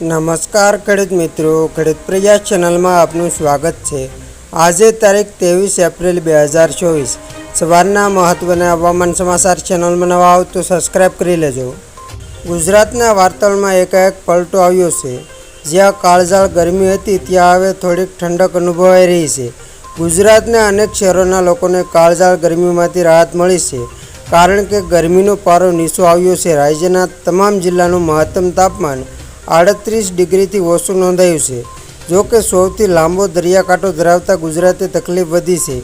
નમસ્કાર, ખેડૂત મિત્રો. ખેડૂત પ્રયાસ ચેનલમાં આપનું સ્વાગત છે. આજે તારીખ ત્રેવીસ એપ્રિલ બે હજાર ચોવીસ. સવારના મહત્ત્વના હવામાન સમાચાર ચેનલમાં નવા આવો તો સબસ્ક્રાઈબ કરી લેજો. ગુજરાતના વાર્તાળમાં એકાએક પલટો આવ્યો છે. જ્યાં કાળઝાળ ગરમી હતી, ત્યાં હવે થોડીક ઠંડક અનુભવાઈ રહી છે. ગુજરાતના અનેક શહેરોના લોકોને કાળઝાળ ગરમીમાંથી રાહત મળી છે, કારણ કે ગરમીનો પારો નીચો આવ્યો છે. રાજ્યના તમામ જિલ્લાનું મહત્તમ તાપમાન આડત્રીસ ડિગ્રીથી ઓછું નોંધાયું છે. જો કે સૌથી લાંબો દરિયાકાંઠો ધરાવતા ગુજરાતે તકલીફ વધી છે,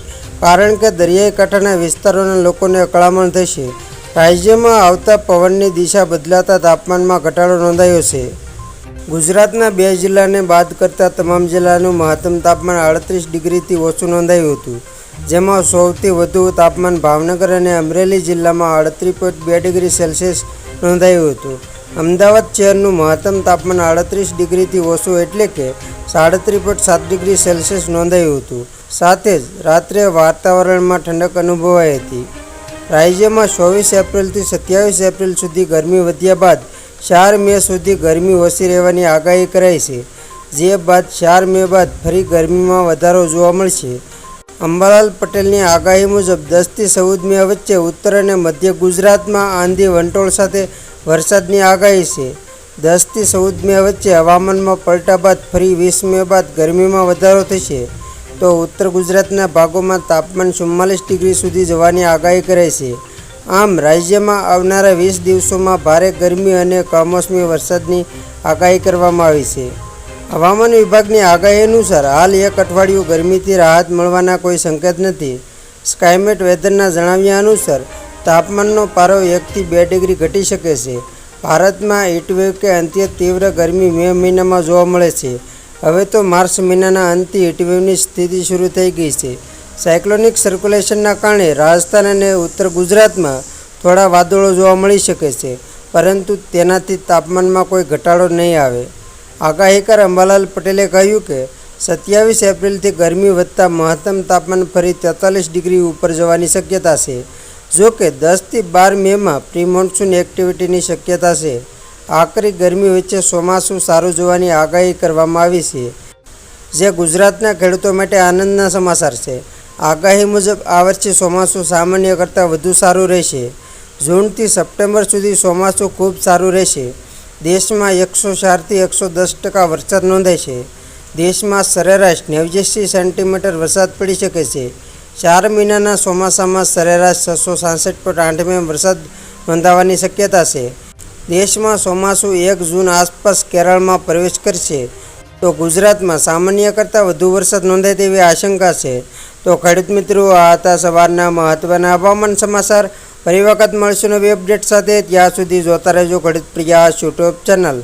કારણ કે દરિયાઈ કાંઠાના વિસ્તારોના લોકોને અકળામણ થશે રાજ્યમાં આવતા પવનની દિશા બદલાતા તાપમાનમાં ઘટાડો નોંધાયો છે. ગુજરાતના બે જિલ્લાને બાદ કરતા તમામ જિલ્લાનું મહત્તમ તાપમાન આડત્રીસ ડિગ્રીથી ઓછું નોંધાયું હતું, જેમાં સૌથી વધુ તાપમાન ભાવનગર અને અમરેલી જિલ્લામાં આડત્રીસ પોઈન્ટ બે ડિગ્રી સેલ્સિયસ નોંધાયું હતું. અમદાવાદ શહેરનું મહત્તમ તાપમાન આડત્રીસ ડિગ્રીથી ઓછું એટલે કે સાડત્રીસ પોઈન્ટ સાત ડિગ્રી સેલ્સિયસ નોંધાયું હતું. સાથે જ રાત્રે વાતાવરણમાં ઠંડક અનુભવાઈ હતી. રાજ્યમાં ચોવીસ એપ્રિલથી સત્યાવીસ એપ્રિલ સુધી ગરમી વધ્યા બાદ ચાર મે સુધી ગરમી ઓછી રહેવાની આગાહી કરાઈ છે. જે બાદ ચાર મે બાદ ફરી ગરમીમાં વધારો જોવા મળશે. અંબાલાલ પટેલની આગાહી મુજબ દસથી ચૌદ મે વચ્ચે ઉત્તર અને મધ્ય ગુજરાતમાં આંધી વંટોળ સાથે વરસાદની આગાહી છે. દસથી ચૌદ મે વચ્ચે હવામાનમાં પલટા બાદ ફરી વીસ મે બાદ ગરમીમાં વધારો થશે. તો ઉત્તર ગુજરાતના ભાગોમાં તાપમાન ચુમ્માલીસ ડિગ્રી સુધી જવાની આગાહી કરાઈ છે. આમ, રાજ્યમાં આવનારા વીસ દિવસોમાં ભારે ગરમી અને કમોસમી વરસાદની આગાહી કરવામાં આવી છે. હવામાન વિભાગની આગાહી અનુસાર હાલ એક અઠવાડિયું ગરમીથી રાહત મળવાના કોઈ સંકેત નથી. સ્કાયમેટ વેધરના જણાવ્યા અનુસાર તાપમાનનો પારો એકથી બે ડિગ્રી ઘટી શકે છે. ભારતમાં હીટવેવ કે અંત્ય તીવ્ર ગરમી મે મહિનામાં જોવા મળે છે. હવે તો માર્ચ મહિનાના અંતે હીટવેવની સ્થિતિ શરૂ થઈ ગઈ છે. સાયક્લોનિક સર્ક્યુલેશનના કારણે રાજસ્થાન અને ઉત્તર ગુજરાતમાં થોડા વાદળો જોવા મળી શકે છે, પરંતુ તેનાથી તાપમાનમાં કોઈ ઘટાડો નહીં આવે. આગાહીકાર અંબાલાલ પટેલે કહ્યું કે, સત્યાવીસ એપ્રિલથી ગરમી વધતા મહત્તમ તાપમાન ફરી તેતાલીસ ડિગ્રી ઉપર જવાની શક્યતા છે. જો કે દસથી બાર મેમાં પ્રી મોન્સૂન એક્ટિવિટીની શક્યતા છે. આકરી ગરમી વચ્ચે ચોમાસું સારું જોવાની આગાહી કરવામાં આવી છે, જે ગુજરાતના ખેડૂતો માટે આનંદના સમાચાર છે. આગાહી મુજબ, આ વર્ષે ચોમાસું સામાન્ય કરતાં વધુ સારું રહેશે. જૂનથી સપ્ટેમ્બર સુધી ચોમાસું ખૂબ સારું રહેશે. દેશમાં એકસો ચારથી એકસો દસ ટકા વરસાદ નોંધાય છે. દેશમાં સરેરાશ નેવ્યાસી સેન્ટીમીટર વરસાદ પડી શકે છે. ચાર મહિનાના ચોમાસામાં સરેરાશ છસો સાસઠ પોઈન્ટ આઠ મીમી વરસાદ નોંધાવાની શક્યતા છે. દેશમાં ચોમાસું એક જૂન આસપાસ કેરળમાં પ્રવેશ કરશે. તો ગુજરાતમાં સામાન્ય કરતાં વધુ વરસાદ નોંધાય તેવી આશંકા છે. તો ખેડૂત મિત્રો, આ હતા સવારના મહત્ત્વના હવામાન સમાચાર. ફરી વખત મળશું નવી અપડેટ સાથે. ત્યાં સુધી જોતા રહેજો ખેડૂત પ્રિયા યુટ્યુબ ચેનલ.